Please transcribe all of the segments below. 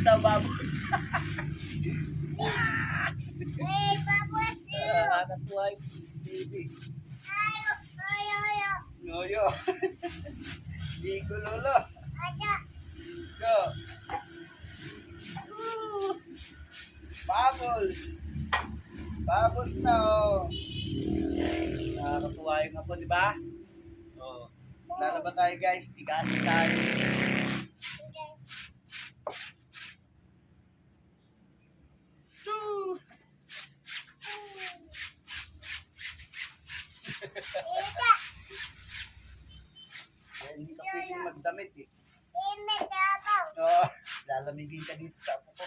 daw, babos. Hey, you. Ah, Hanap buhay, baby. Ayo, ayo, ayo. Yoyo. Di ko lolo. Ada. Go. Bubbles. Bubbles na oh. Nakakatuwa yung apo, di ba? Oh. Lalaban tayo guys, tigasin tayo. Magdamit eh. Dabaw. Oh, lalamigin ka dito sa apo ko.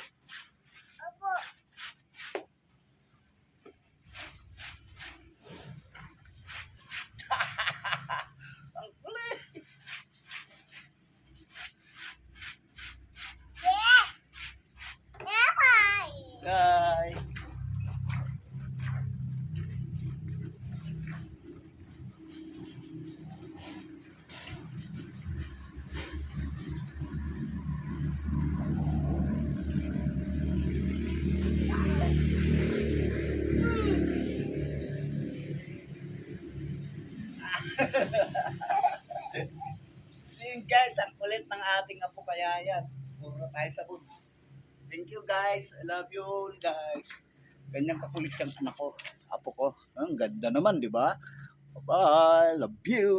So yun guys, ang kulit ng ating apo kaya yan. Puro tayo sa bud. Thank you guys. I love you all guys. Ganyan kakulit yung anak ko. Apo ko. Ang ganda naman, di ba? Bye. Love you.